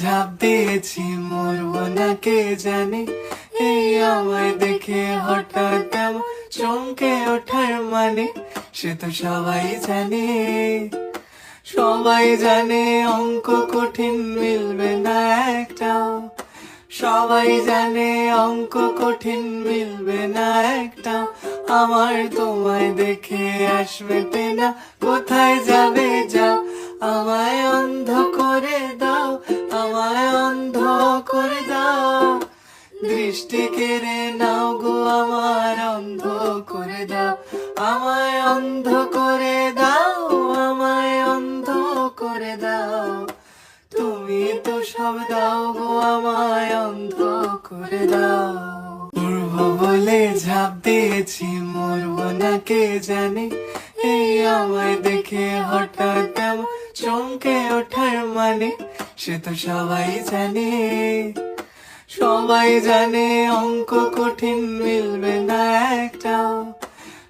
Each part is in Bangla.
ঝাঁপ দিয়েছি, মরবো না কে জানে। এই আমায় দেখে হঠাৎ এমন চমকে ওঠার মানে সে তো সবাই জানে। সবাই জানে অঙ্ক কঠিন, মিলবে না একটাও সবাই জানে অঙ্ক কঠিন, মিলবে না একটা। আমার তোমায় দেখে আসবে না কোথায় যাবে যাও আমায় অন্ধ করে দাও দৃষ্টি কেড়ে নাও গো, আমার অন্ধ করে দাও। আমায় অন্ধ করে দাও, আমায় অন্ধ করে দাও। তুমি তো সব দাও গো, আমায় অন্ধ করে দাও। পূর্ব বলে ঝাঁপ দিয়েছি, মরবো না কে জানে। এই আমায় দেখে হঠাৎ চমকে ওঠার মানে সে তো সবাই জানে। সবাই জানে অঙ্ক কঠিন, মিলবে না একটাও।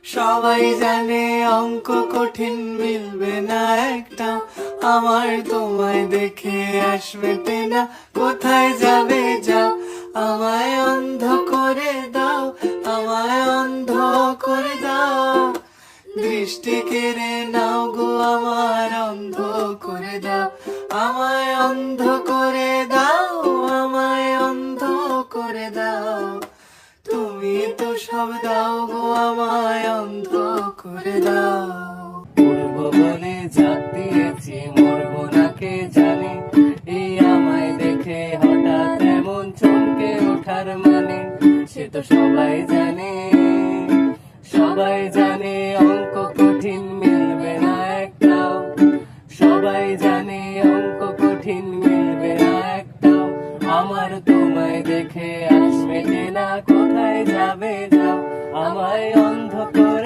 সবাই জানে অঙ্ক কঠিন, মিলবে না একটা আমার তোমায় দেখে আসবে না কোথায় যাবে যাও? আমায় অন্ধ করে দাও, আমায় অন্ধ করে দাও। দৃষ্টি কেড়ে নাও গো, আমার অন্ধ করে দাও। আমায় অন্ধ পূর্ব বলে জাত দিয়েছি, মরবো না কে জানে। এই আমায় দেখে হঠাৎ এমন চমকে ওঠার মানে সে তো সবাই জানে। সবাই জানে অঙ্ক কঠিন, মিলবে না একটাও। সবাই জানে অঙ্ক কঠিন, মিলবে না একটাও। আমার তোমায় দেখে আসবে না কোথায় যাবে যাও? আমায় অন্ধ করে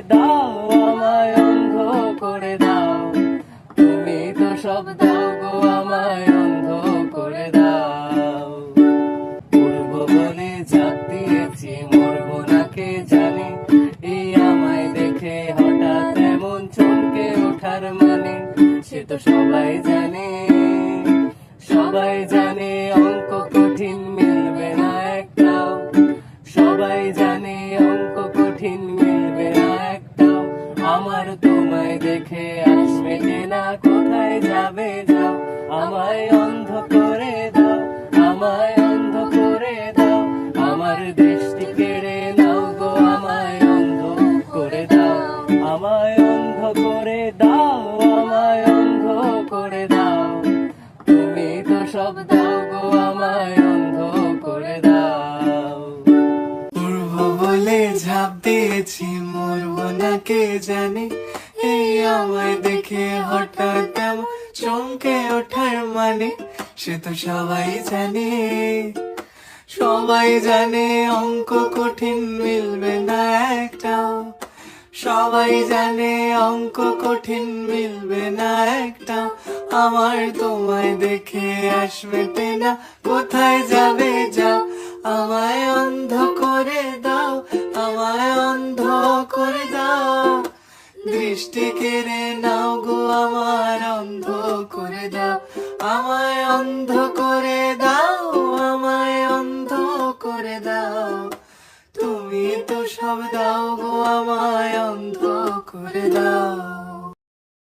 করে দাও আমায় অন্ধ করে দাও তুমি তো সব দাও গো আমায় অন্ধ করে দাও। পূর্ব বলে জাত দিয়েছি মরবো না কে জানে, এই আমায় দেখে হঠাৎ এমন চমকে ওঠার মানে সে তো সবাই জানে সবাই জানে আমার তোমায় দেখে আসবে না, কোথায় যাবে যাও? আমায় অন্ধ করে দাও, আমায় অন্ধ করে দাও। আমার দৃষ্টি কেড়ে নাও গো, আমায় অন্ধ করে দাও। আমায় অন্ধ করে দাও, আমায় অন্ধ করে দাও। তুমি তো সব কে জানে? এই আমায় দেখে হঠাৎ এমন চমকে ওঠার মানে? সে তো সবাই জানে। সবাই জানে অঙ্ক কঠিন, মিলবে না একটাও সবাই জানে অঙ্ক কঠিন, মিলবে না একটা। আমার তোমায় দেখে আসবে না কোথায় যাবে যাও করে দাও। তুমি তো সব দাও গো আমায় অন্ধ করে দাও।